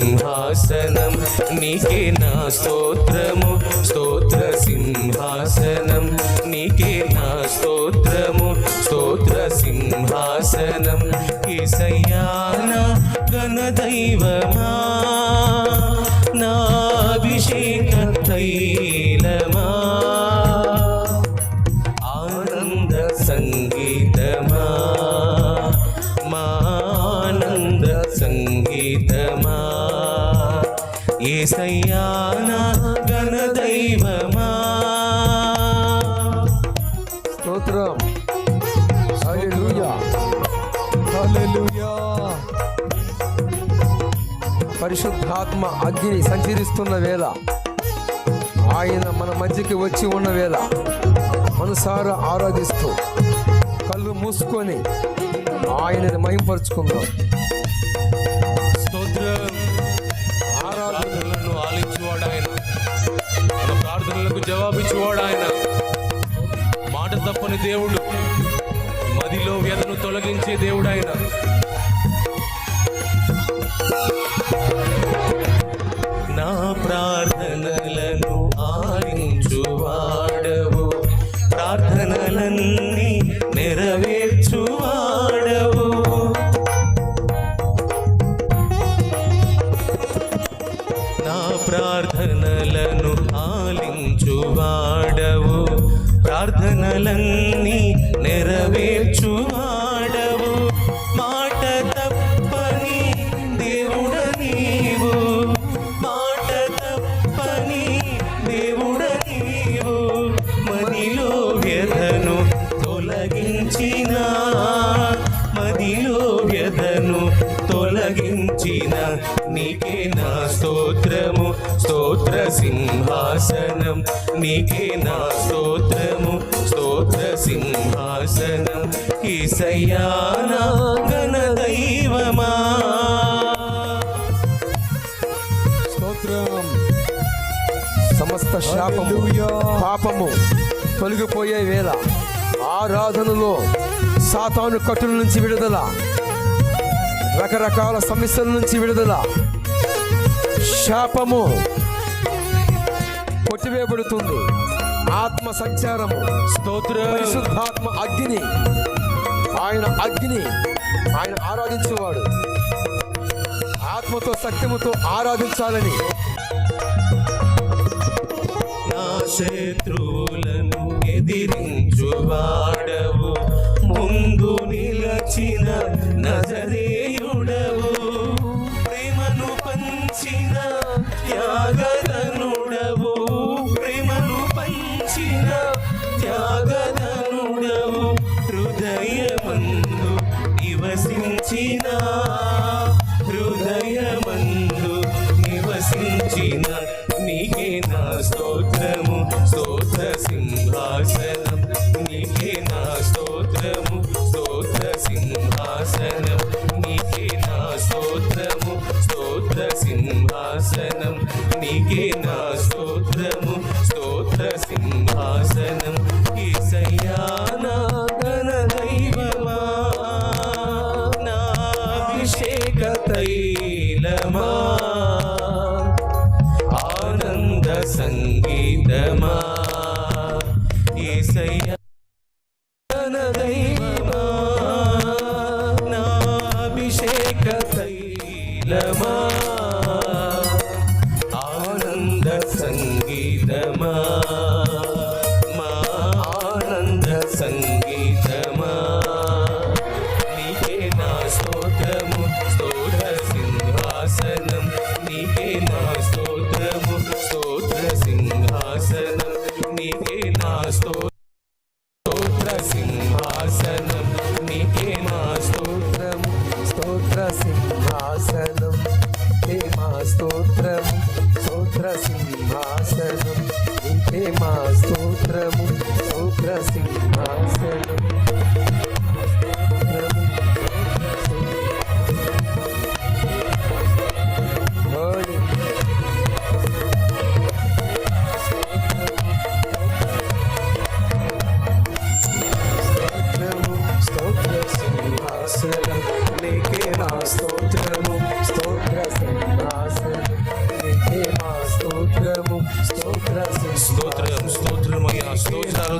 సింహాసనం నీకే నా స్తోత్రము. స్తోత్ర సింహాసనం నీకే నా స్తోత్రము. స్తోత్ర సింహాసనం కేసయ్యాన గణదైవమా నా అభిషేక తైలమా ఏసయ్యానా గణ స్తోత్రం. పరిశుద్ధాత్మ అగ్ని సంచరిస్తున్న వేళ ఆయన మన మధ్యకి వచ్చి ఉన్న వేళ మనసారా ఆరాధిస్తూ కళ్ళు మూసుకొని ఆయనని మహింపరుచుకుందాం. జవాబిచ్చువాడు ఆయన. మాట తప్పని దేవుడు. మదిలో వ్యధను తొలగించే దేవుడు ఆయన. సింహాసనం నీకే నా స్తోత్రము స్తోత్ర సింహాసనం ఈసయ్యానా గణ దైవమా. స్తోత్రం. సమస్త శాపము పాపము తొలగిపోయే వేళ. ఆరాధనలో సాతాను కట్టుల నుంచి విడుదల. రకరకాల సమస్యల నుంచి విడుదల. శాపము కొట్టివేయబడుతుంది ఆత్మ సంచారము. స్తోత్రం. పరిశుద్ధాత్మ అగ్ని. ఆయన అగ్ని ఆయన ఆరాధించేవాడు. ఆత్మతో సత్యముతో ఆరాధించాలని. శత్రువులను ఎదిరించువాడవు స్తోత్రము స్తోత్ర సింహాసనం ఈసయ్యా దైవమా నాభిషేక తైలమా ఆనంద సంగీతమా ఏసయ్య దైవమా నా తైలమా సింహాసనం హే మా స్తోత్రం స్తోత్ర సింహాసనం హే మా స్తోత్రము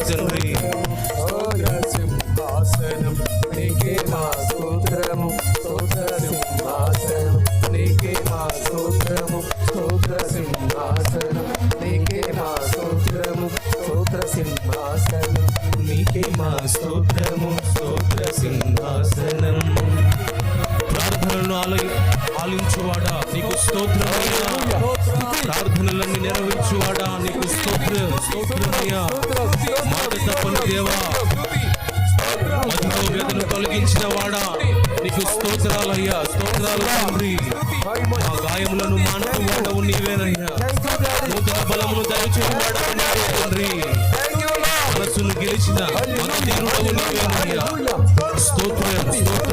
రాజుని స్తోత్ర సింహాసనం నీకే మా స్తోత్రము. స్తోత్ర సింహాసనం నీకే మా స్తోత్రము. స్తోత్ర సింహాసనం నీకే మా స్తోత్రము. స్తోత్ర సింహాసనం నీకే మా నీకు స్తోత్రమయ్యా. ప్రార్థనలన్నీ నెరవేర్చువాడా? నీకు స్తోత్రం స్తోత్రమయ్యా. తప్పని దేవా మధులో వేదన తొలగించిన వాడా? నీకు స్తోత్రాలయ్యా స్తోత్రాలు తండ్రి. ఆ గాయములను మానవు వాడవు నీవేనయ్యా. నూతన బలమును దయచేయు వాడవు నీవే తండ్రి. మనసును గెలిచిన మన తీరుడవు నీవేనయ్యా. స్తోత్రం స్తోత్రం.